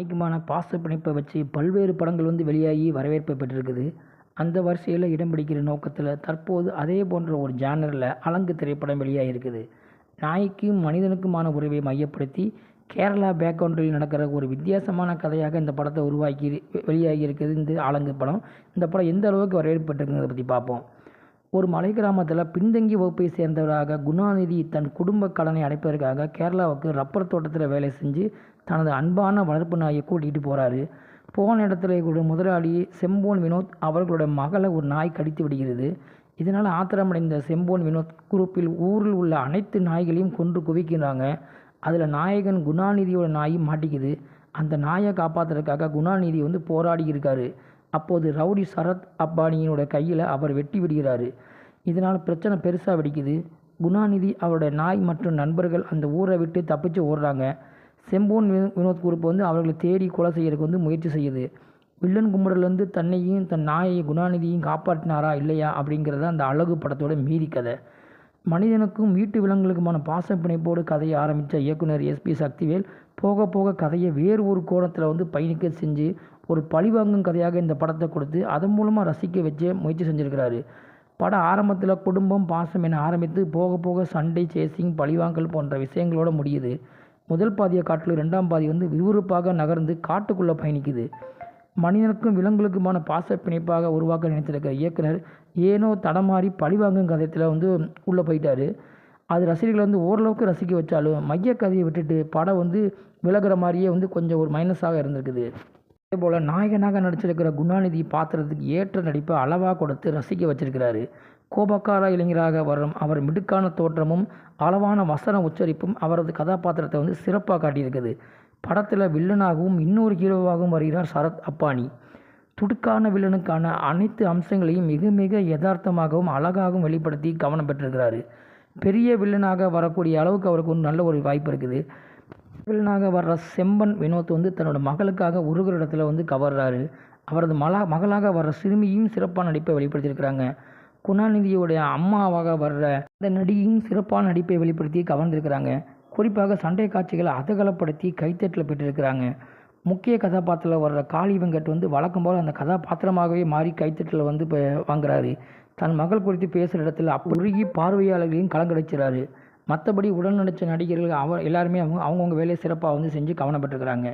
அதிகமான பாச பிணைப்பை வச்சு பல்வேறு படங்கள் வந்து வெளியாகி வரவேற்பை பெற்றிருக்குது. அந்த வரிசையில் இடம் பிடிக்கிற நோக்கத்தில் தற்போது அதே போன்ற ஒரு ஜானரில் அலங்கு திரைப்படம் வெளியாகிருக்குது நாய்க்கும் மனிதனுக்குமான உறவை மையப்படுத்தி கேரளா பேக்ரவுண்டில் நடக்கிற ஒரு வித்தியாசமான கதையாக இந்த படத்தை உருவாக்கி வெளியாகி இருக்குது இந்த ஆலங்கு படம் இந்த படம் எந்த அளவுக்கு வரவேற்பட்டிருக்குங்கிறத பற்றி பார்ப்போம். ஒரு மலை கிராமத்தில் பின்தங்கிய வகுப்பை சேர்ந்தவராக குணாநிதி தன் குடும்ப கடனை அடைப்பதற்காக கேரளாவுக்கு ரப்பர் தோட்டத்தில் வேலை செஞ்சு தனது அன்பான வளர்ப்பு நாயை கூட்டிகிட்டு போகிறாரு போன இடத்துல கூட முதலாளி செம்போன் வினோத் அவர்களோட மகளை ஒரு நாய் கடித்து விடுகிறது. இதனால் ஆத்திரமடைந்த செம்போன் வினோத் குரூப்பில் ஊரில் உள்ள அனைத்து நாய்களையும் கொன்று குவிக்கிறாங்க அதில் நாயகன் குணாநிதியோட நாய் மாட்டிக்குது. அந்த நாயை காப்பாற்றுறதுக்காக குணாநிதி வந்து போராடி இருக்காரு. அப்போது ரவுடி சரத் அப்பானியினோட கையில் அவர் வெட்டி விடுகிறாரு. இதனால் பிரச்சனை பெருசாக வெடிக்குது. குணாநிதி அவருடைய நாய் மற்றும் நண்பர்கள் அந்த ஊரை விட்டு தப்பிச்சு ஓடுறாங்க. செம்போன் வி- வினோத் குரூப் வந்து அவர்களை தேடி கொலை செய்யறதுக்கு வந்து முயற்சி செய்யுது. வில்லன் கும்படலேருந்து தன்னையும் தன் நாயை குணாநிதியும் காப்பாற்றினாரா இல்லையா அப்படிங்கிறத அந்த அழகு படத்தோட மீதி கதை. மனிதனுக்கும் வீட்டு விலங்குகளுக்குமான பாச பிணைப்போடு கதையை ஆரம்பித்த இயக்குனர் எஸ்பி சக்திவேல் போக போக கதையை வேறு ஒரு கோணத்தில் வந்து பயணிக்க செஞ்சு ஒரு பழிவாங்கும் கதையாக இந்த படத்தை கொடுத்து அதன் மூலமாக ரசிக்க வச்சு முயற்சி செஞ்சுருக்கிறாரு. படம் ஆரம்பத்தில் குடும்பம் பாசம் என ஆரம்பித்து போக போக சண்டை சேசிங் பழிவாங்கல் போன்ற விஷயங்களோட முடியுது. முதல் பாதியை காட்டிலும் ரெண்டாம் பாதி வந்து விறுவிறுப்பாக நகர்ந்து காட்டுக்குள்ளே பயணிக்குது. மனிதனுக்கும் விலங்குகளுக்குமான பாச பிணைப்பாக உருவாக்க நினைத்திருக்கிற இயக்குனர் ஏனோ தடமாறி பழிவாங்கும் கதையத்தில் வந்து உள்ளே போயிட்டாரு. அது ரசிகர்களை வந்து ஓரளவுக்கு ரசிக்க வச்சாலும் மைய கதையை விட்டுட்டு படம் வந்து விலகிற மாதிரியே வந்து கொஞ்சம் ஒரு மைனஸாக இருந்திருக்குது. அதே போல் நாயகனாக நடிச்சிருக்கிற குணாநிதி பாத்திரத்துக்கு ஏற்ற நடிப்பை அளவாக கொடுத்து ரசிக்க வச்சிருக்கிறாரு. கோபக்கார இளைஞராக வரும் அவர் மிடுக்கான தோற்றமும் அளவான வசன உச்சரிப்பும் அவரது கதாபாத்திரத்தை வந்து சிறப்பாக காட்டியிருக்குது. படத்தில் வில்லனாகவும் இன்னொரு ஹீரோவாகவும் வருகிறார் சரத் அப்பானி. துடுக்கான வில்லனுக்கான அனைத்து அம்சங்களையும் மிக மிக யதார்த்தமாகவும் அழகாகவும் வெளிப்படுத்தி கவனம் பெற்றிருக்கிறாரு. பெரிய வில்லனாக வரக்கூடிய அளவுக்கு அவருக்கு ஒரு நல்ல ஒரு வாய்ப்பு இருக்குது. வில்லனாக வர்ற செம்பன் வினோத் வந்து தன்னோட மகளுக்காக உருகிற இடத்துல வந்து கவர்றாரு. அவரது மலா மகளாக வர்ற சிறுமியும் சிறப்பான நடிப்பை வெளிப்படுத்தியிருக்கிறாங்க. குணாநிதியோடைய அம்மாவாக வர்ற அந்த நடிகையும் சிறப்பான நடிப்பை வெளிப்படுத்தி கவர்ந்திருக்கிறாங்க. குறிப்பாக சண்டை காட்சிகளை அதகலப்படுத்தி கைத்தட்டில் பெற்றிருக்கிறாங்க. முக்கிய கதாபாத்திரத்தில் வர்ற காளி வெங்கட் வந்து வழக்கம் போல் அந்த கதாபாத்திரமாகவே மாறி கைத்தட்டில் வந்து இப்போ வாங்குறாரு. தன் மகள் குறித்து பேசுகிற இடத்துல அப்பொழுகி பார்வையாளர்களையும் கலங்கடிச்சிறாரு. மற்றபடி உடன் நடித்த நடிகர்கள் அவ எல்லாருமே அவங்க அவங்கவுங்க வேலையை சிறப்பாக வந்து செஞ்சு கவனப்பட்டிருக்கிறாங்க.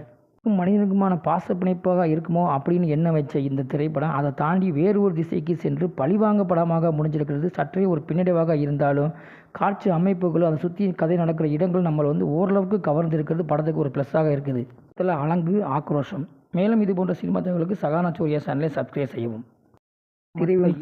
மனிதனுக்குமான பாச பிணைப்பாக இருக்குமோ அப்படின்னு எண்ண வச்ச இந்த திரைப்படம் அதை தாண்டி வேறு ஒரு திசைக்கு சென்று பழிவாங்க படமாக முடிஞ்சிருக்கிறது. சற்றே ஒரு பின்னடைவாக இருந்தாலும் காட்சி அமைப்புகளும் அதை சுற்றி கதை நடக்கிற இடங்கள் நம்மளை வந்து ஓரளவுக்கு கவர்ந்திருக்கிறது. படத்துக்கு ஒரு ப்ளஸ்ஸாக இருக்குது. இதில் அலங்கு ஆக்ரோஷம். மேலும் இது போன்ற சினிமா தகவலுக்கு சகானா சூர்யா சேனலை சப்ஸ்கிரைப் செய்யவும். திரை